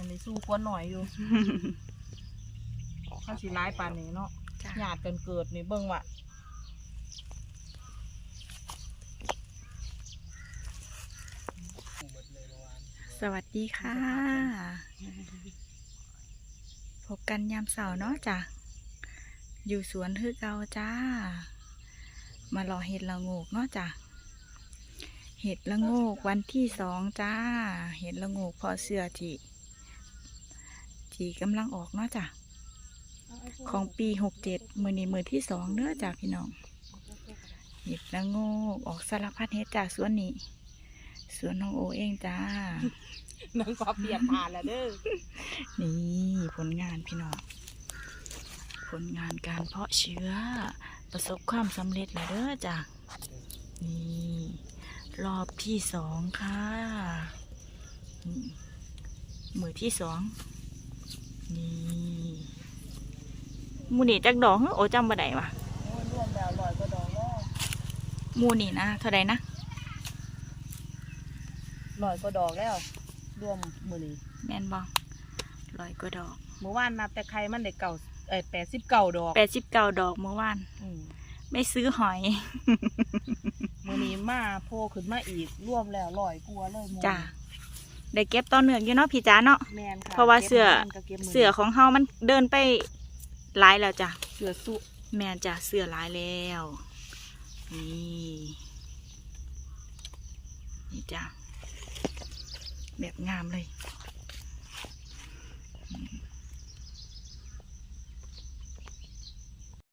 ยังได้สู้ควรหน่อยอยู่ ข้าสิร้ายปานนี้เนาะจ้ะหยาดกันเกิดนี่เบิ่งว่ะสวัสดีค่ะ พบกันยามเสาร์เนาะจ้ะ อยู่สวนคือเกาจ้า มารอเห็ดละโงกเนาะจ้ะ เห็ดละโงกวันที่สองจ้า เห็ดละโงกพอเสื้อที่ ที่กำลังออกเนาะจ้ะของปีหกเจ็ดมือนี้มือที่สองเนื้อจ้ะพี่น้องเห็ดละโงกออกสารพัดเห็ดจากสวนนี้สวนน้องโอเองจ้านังขอเปลี่ยนทานแล้วเด้อนี่ผลงานพี่น้องผลงานการเพาะเชื้อ ประสบความสำเร็จแล้วเด้อจ้ะนี่รอบที่สองค่ะนี่มือที่สองนี่ห มูนี่จักดอกเหรอโอ้จำบ่ได้วะโอ้ยรวมแล้วลอยก็ดอกแล้วหมูนี่นะเท่าใดนะลอยก็ดอกแล้วรวมมือนี้แม่นบ่ร้อยกว่าดอกเมื่อวานนับแต่ใครมันได้เก่าเอ้ยแปดสิบเก่าดอกแปดสิบเก้าดอกเมื่อวานอืมไม่ซื้อหอย มือนี้มาโพขึ้นมาอีกรวมแล้วลอยกลัวเลยหมู่จ้ะ ได้เก็บต่อเนื่องอยู่เนาะพี่จ๋าเนาะ แมนค่ะเพราะว่าเสื้อก็บมืก็บมืเสือของเฮามันเดินไปหลายแล้วจ้ะ เสือสุแม่นจ้ะเสือหลายแล้ว นี่นี่จ้ะแบบงามเลย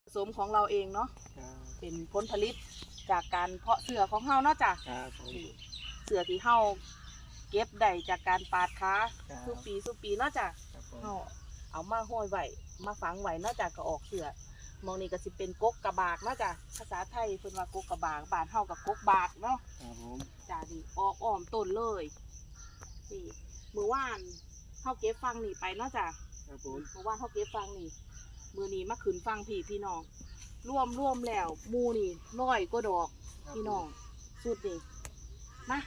ผสมของเราเองเนาะเป็นผลผลิตจากการเพาะเสือของเฮาเนาะจ้ะครับผมเสือที่เฮา เก็บได้จากการปาดขาครับทุกปีทุกปีเนาะจ้ะครับผมเฮาเอามาห้อยไว้มาฝังไว้เนาะจ้ะก็ออกเสือมองนี่ก็สิเป็นกกกระบากเนาะจ้ะภาษาไทยเพิ่นว่ากกกระบากบ้านเฮากับกกบากเนาะ ครับผมจ้ะนี่ออกอ้อมต้นเลยนี่มือว่านเฮาเก็บฟังนี่ไปเนาะจ้ะครับผมมือว่านเฮาเก็บฟังนี่มือนี้มาขึ้นฟังพี่พี่น้องร่วมร่วมแล้วหมูนี่น้อยก็ดอก ครับพี่น้องสุดนี่มา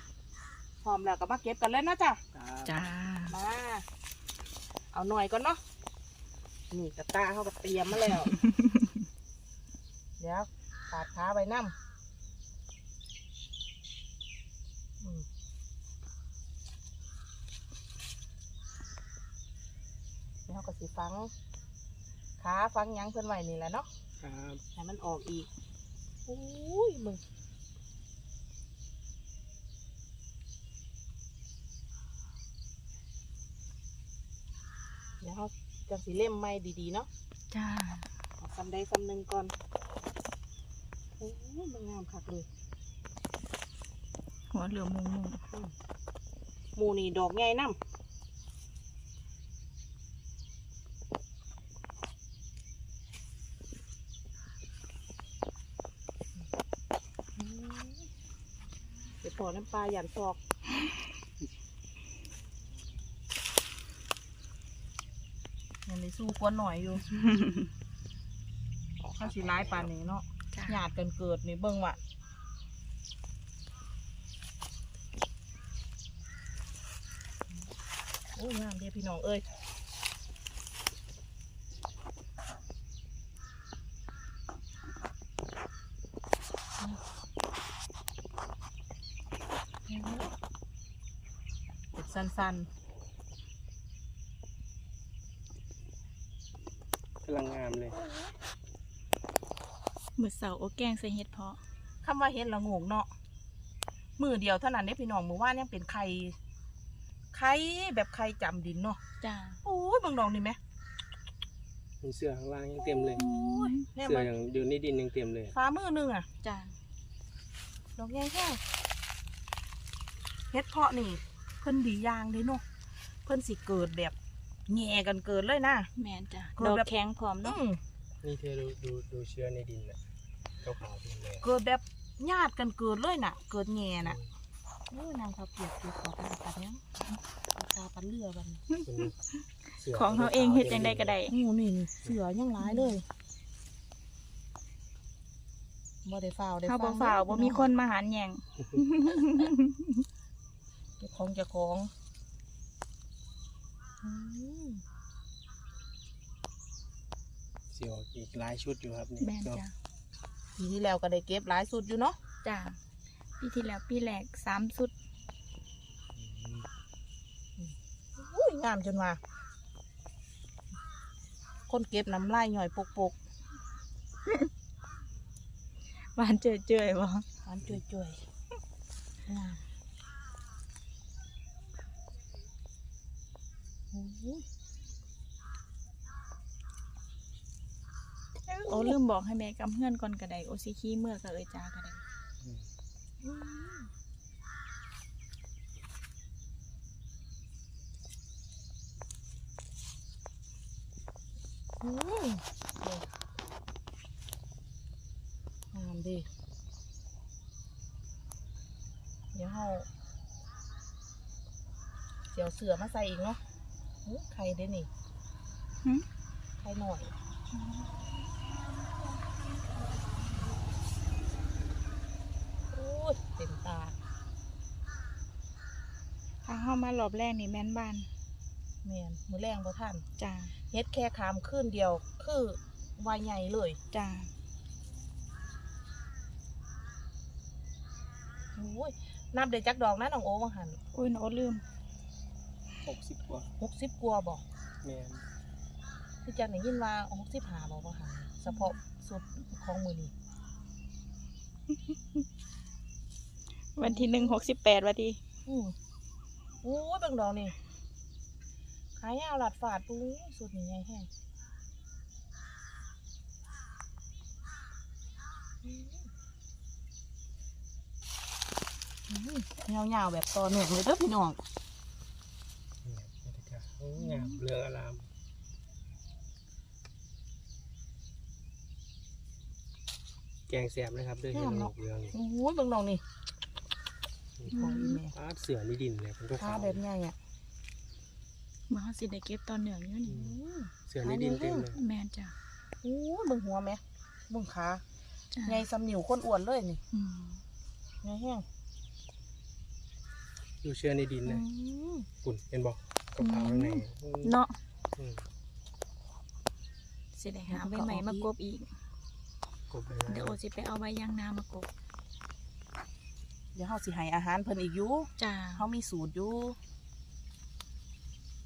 พร้อมแล้วก็มาเก็บกันแล้วนะจ๊ะครับจ้ามาเอาหน่อยก่อนเนาะนี่กระตาเขาก็เตรียมมาแล้ว เดี๋ยวปาดขาใบน้ำอืมเดี๋ยวเขาก็สิฟังขาฟังหยังเพิ่นไว้นี่แหละเนาะครับให้มันออกอีกโอ้ยมึง เดี๋ยวเขาจะสีเล่มไม้ดีๆเนาะจ้าเอาคำใดคำหนึ่งก่อนโอ้ยมันงามคักเลยหัวเหลืองมุมมุมหมูนี่ดอกใหญ่น้ำอืมเดี๋ยวพอน้ำปลาหยันซอก ยังได้สู้กวนหน่อยอยู่ข้าสิร้ายปานนี้เนาะจ้าหยาดกันเกิดนี่เบิ่งว่ะโอ้ยงามเดียพี่น้องเอ้ยเป็นสั้นกำลังงามเลย มือเสาโอแกงใส่เห็ดเพาะๆคำว่าเห็ดละโงกเนาะมือเดียวเท่านั้นเนี่ยพี่น้องมือว่านยังเป็นไข่ไข่แบบไข่จำดินเนาะจ้าโอ้ยเบางดอกนี่ไหมมีเสื้อข้างล่างยังเต็มเลยโอ้ยเนี่ยเสื้อมันยังอยู่ในดินยังเต็มเลย ฟ้ามือหนึงอะ จ้าดอกใหญ่แค่เฮ็ดเพาะนี่ เพิ่นดีอย่างเลยเนาะเพิ่นสิเกิดแบบ แง่กันเกิดเลยนะ แม่นจ้าเกิดดอกแบบแข็งพร้อมอืเนาะมนี่เธอดูดูดูเชื้อในดินน่ะขาวๆเต็มเลยเกิดแบบญาติกันเกิดเลยน่ะ เกิดแง่น่ะโอ้ยนางเขาเปียกเปียกขอตาปัดยังตาปัดเรือบัดนคุณเสื้ของเขาเองเฮ็ดจังได้ก็ได้โอ้นี่เสือยังร้ายเลยบ่ได้ฝ้าวได้เฮาบ่ฟังฝ่าวบ่มีคนมาหารแยงเจ้าของเจ้าของอืม เสียวอีกหลายชุดอยู่ครับนี่แม่นเนาะจ้ะปีที่แล้วก็ได้เก็บหลายสุดอยู่เนาะจ้ะปีที่แล้วปีแรกสามสุดอืมอุ้ยงามจนว่าคนเก็บน้ำลายหน่อยปกปกหวานเจยเจยๆบ่ๆหวานจ่วยๆงาม โอ้ลืมบอกให้แม่กำเพื่อนก่อนก็ไดโอซิขี้เมื่อก็เอยจาก็ไดงามดี เดี๋ยวเราเสียวเสือมาใส่อีกเนาะ ไข่ได้นี่หึไข่หน่อยโอ้ยเต็มตาถ้าเข้ามารอบแรกนี่แม่นบ้านแมนมือแรงบ่ท่านจ้าเฮ็ดแค่คามขึ้นเดียว คือวายใหญ่เลยจ้าโอ้ยนับได้จักดอกนะน้องโอ้ว่าหันอุ้ยหนูลืม หกสิบกว่าหกสิบกว่าบอกแม่นคือจังไหนยินว่าหกสิบห้าบอกว่าหันเฉพาะสุดของมือนี้วันที่หนึ่งหกสิบแปดวันที่อือโอ้ยเบิ่งดอกนี่ขายยาวหลัดฝาดปุ้ยสุดนี่ใหญ่แห้งอืมอืมยาวๆแบบต่อเนื่องเลยเด้อพี่น้อง นี่บรรยากาศโอ้ งามเรืองอารามแกงแสบนะครับด้วยเห็ดงามหเนาะกเรืองนี่โอ้ยเบิ่งดอกนี่ของอีแม่ปาดเสือนี่ดินเลยเป็นตัวขาขาวแบบใหญ่อะมาเขาสิได้เก็บตอนเหนืองอยู่นี่อืมเสือนี่ดินเต็มเลยแม่นจ้าโอ้ยเบิ่งหัวแม่เบิ่งขาจ้าใหญ่สำนิ้วคนอ้วนเลยนี่อืมใหญ่แห้งดูเชือในดินอืนะมฝุ่นเห็นบอก ขาวๆข้างในเนาะอืมสิได้หาใบใหม่มากบอีก กบไปเดี๋ยวโอสิไปเอาใบยางนามากบเดี๋ยวเฮาสิให้อาหารเพิ่นอีกอยู่จ้าเขามีสูตรอยู่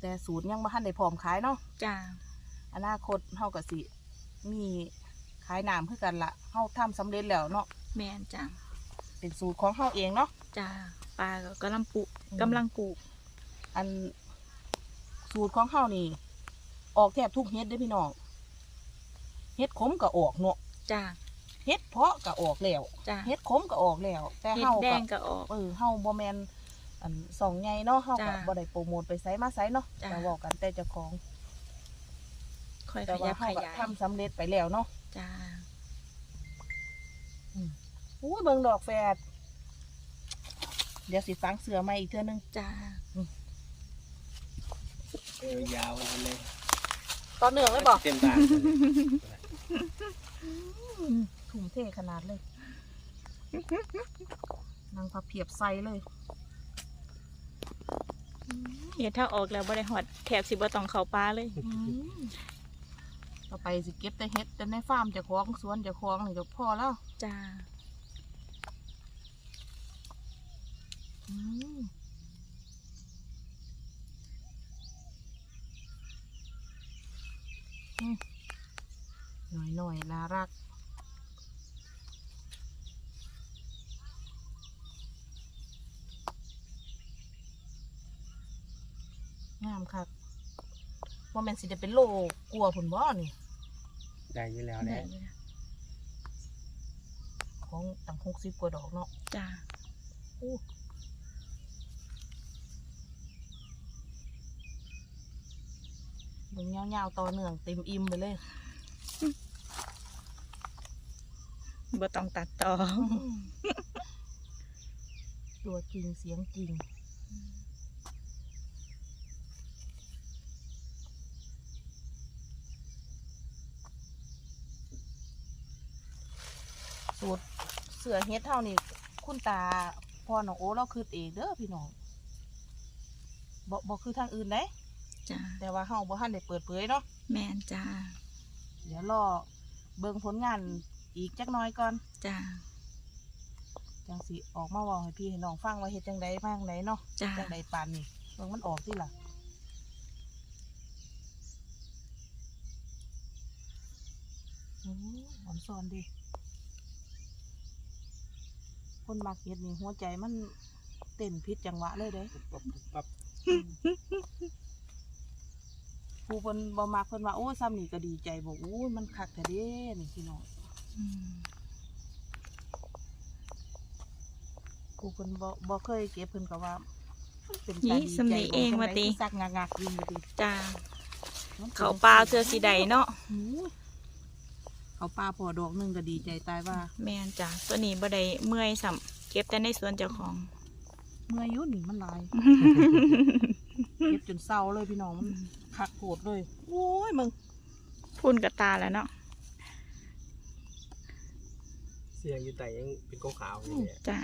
แต่สูตรยังบ่ทันได้พร้อมขายเนาะ จ้าอนาคตเฮาก็สิ มีขายน้ำคือกันละเฮาทำสำเร็จแล้วเนาะ แม่นจ้าเป็นสูตรของเฮาเองเนาะ จ้าปลาก็กำลังปลูกอืม กำลังปลูกอัน สูตรของเฮานี่ ออกแทบทุกเฮ็ดเด้อพี่น้องเฮ็ดขมก็ออกเนาะจ้าเฮ็ดเพาะก็ออกแล้วจ้าเฮ็ดขมก็ออกแล้ว แต่เห็ดเฮาแดก็งก็ออก เออเฮาบ่แม่นอันสองใหญ่เนาะเฮาก็จ้ะบ่ได้โปรโมทไปไสมาไสเนาะจ้ะ แต่เว้ากันแต่เจ้าของ ค่อยขแต่ว่ายับเฮาขก็ยายทำสำเร็จไปแล้วเนาะจ้าอุ้ยเบิ่งดอกแฝดเดี๋ยวสิฟังเสือมาอีกเทื่อนึงจ้า เอวยาวกันเลยตอนเหนืองเลยบอกเต็มตาถุงเท่ขนาดเลย นางพับเพียบใส่เลยเห็ดถ้าออกแล้วบ่ได้หอดแถบสิบ่ต้องเข้าปลาเลยอืมต่อไปสิเก็บแต่เฮ็ดแต่ในฟาร์มเจะคล้าของสวนเจะคล้าของนี่ก็พอแล้ว จ้า อืมอืม หน่อยหน่อยๆน่ารัก งามครับว่าแมนสิจะเป็นโลกลัวผุนบ่นี่ได้อยี่แล้วได้แหละอยู่นะของตั้งหกสิบกว่าดอกเนาะจ้าอู้ เบิ่งยาวๆต่อเนื่องเต็มอิ่มไปเลยบ่ต้องตัดต่อ ตัวจริงเสียงจริง สูตรเสือเฮ็ดเท่านี้คุณตาพ่อน้องโอ้เราคือเองเด้อพี่น้องบอกบอกคือทางอื่นได้ จ้าแต่ว่าเฮาบ่ทันได้เปิดเผยเนาะแม่นจ้าเดี๋ยวรอเบิ่งผลงานอีกจักหน้อยก่อนจ้าจังสิออกมาเว้าให้พี่ให้น้องฟังว่าเฮ็ดจังไดมาจังไดเนาะจ้าจังไดปานนี่เบิ่งมันออกสิล่ะโอ้ยอ่อนซอนดิคนมักเฮ็ดนี่หัวใจมันเต้นผิดจังหวะเลยเด้ ปั๊บปั๊บปั๊บ ผู้เพิ่นบ่มักเพิ่นว่าโอ้ยซ้ำนี่ก็ดีใจบอกโอ้ยมันคักแท้เด้นี่พี่น้องอืมผู้เพิ่นบ่บ่เคยเก็บเพิ่นก็ว่ามันเป็นนี่ตาดีสำใจนีเองว่าติจังใดคือซักงักๆอยู่ว่าติจ้ามันป็น เขาปลาเธอสีใดเนาะโอ้ยเขาปลาพอดอกหนึงก็ดีใจตายว่า แม่นจ้าตัวนี้บ่ได้เมื่อยสัมเก็บแต่ในสวนเจ้าของ เมื่อยอยู่นี่มันหลาย เก็บจนเศร้าเลยพี่น้องมันคักโหดเลยโอ้ยมึงพุ่นกับตาแล้วเนาะเสียงอยู่แต่ยังเป็นขาวๆอยู่เนี่ยจ้า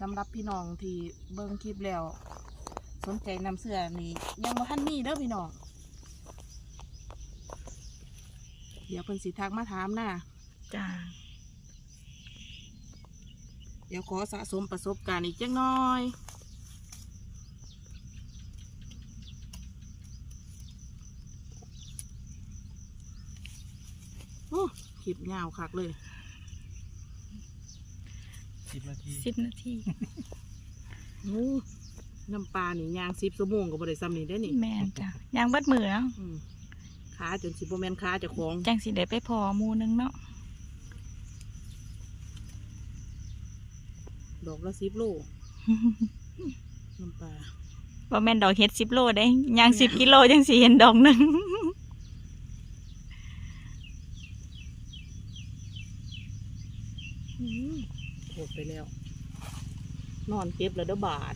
สำหรับพี่น้องที่เบิ่งคลิปแล้ว สนใจนำเสื้อนี่ยังบ่ทันมีเด้อพี่น้อง เดี๋ยวเพิ่นสิทักมาถามนะจ้าเดี๋ยวขอสะสมประสบการณ์อีกจักหน้อย โอ้คลิปยาวคักเลย สิบนาทีสิบนาทีโอ้น้ำปลานี่ยางสิบชั่วโมงก็บ่ได้ซ้ำนี่ได้อนี่ แม่นจ้ายังเบัดมือเนาะอืม ขาจนสิบ่แม่นขาเจ้าของจังสิได้ไปพอหมูนึงเนาะดอกละสิบโลน้ำปลาว่าแม่นดอกเห็ดสิบโลได้ยางสิบกิโลจังสิเห็นดอกหนึ่งอืมหมดไปแล้ว นอนเก็บแล้วเด้อบาท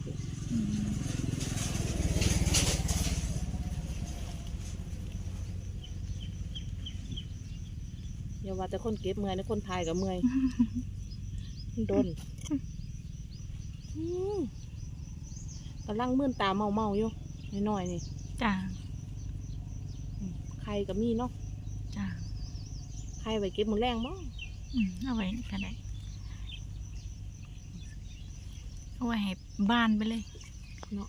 อย่าว่าแต่คนเก็บเมื่อยนะคนทายกับเมื่อยโดนอืมกำลังมื่นตาเมาเมาๆอยู่น้อยๆนี่จ้าอืมใครกับมีเนาะจ้าใครไว้เก็บมือแรงบ่อืมเอาไว้ก็ได้เอาไว้ให้บ้านไปเลยเนาะ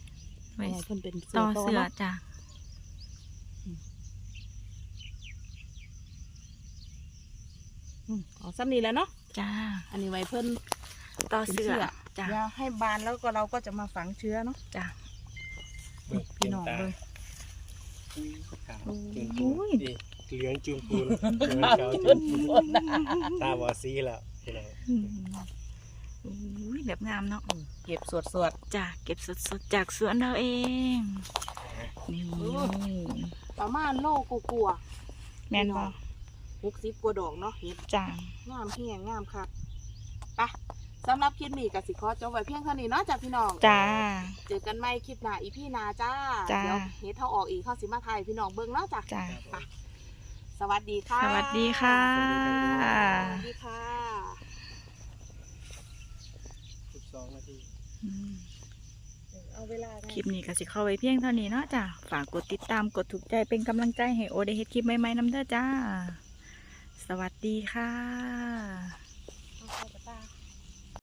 ไว้ไว้เพิ่นเป็นเสืต่ออต่อเสือเนาะจ้า อืมเอาซ้ำนี้แหล้วเนาะจ้า อันนี้ไว้เพิ่นต่อเป็นเสือเสือจ้าเดี๋ยวให้บานแล้วก็เราก็จะมาฝังเชื้อเนาะจ้าเบิกพี่น้องตาเลยขาวโอ้จุนยปูนนี่เหลืองจุนปูนเหลืองขาวจุนปูนตาบอดซีแล้วพี่น้องอืมอุ้ยแบบงามเนาะอืมเก็บสวดสวดจ้าเก็บสดๆจากสวนเราเองนี่ๆประมาณโลกกลัวแม่นบ่ หกสิบกว่าดอกเนาะเห็ดจ้างามเพียงงามครับไปะสำหรับคลิปนี้กับสิขอจบไว้เพียงเท่านี้เนาะจ้ะพี่น้องจ้าเจอกันใหม่คลิปหน้าอีพี่นาจ้าจ้าเดี๋ยวเฮ็ดเท่าออกอีกเข้าสิมาไทยพี่น้องเบิ่งเนาะจ้ะจ้าสวัสดีค่ะ สวัสดีค่ะ สวัสดีค่ะสิบสองนาทีอืมเอาเวลาไงคลิปนี้ก็สิเข้าไว้เพียงเท่านี้เนาะจ้าฝากกดติดตามกดถูกใจเป็นกำลังใจให้โอได้เฮ็ดคลิปใหม่ๆนำเด้อจ้าส สวัสดีค่ะ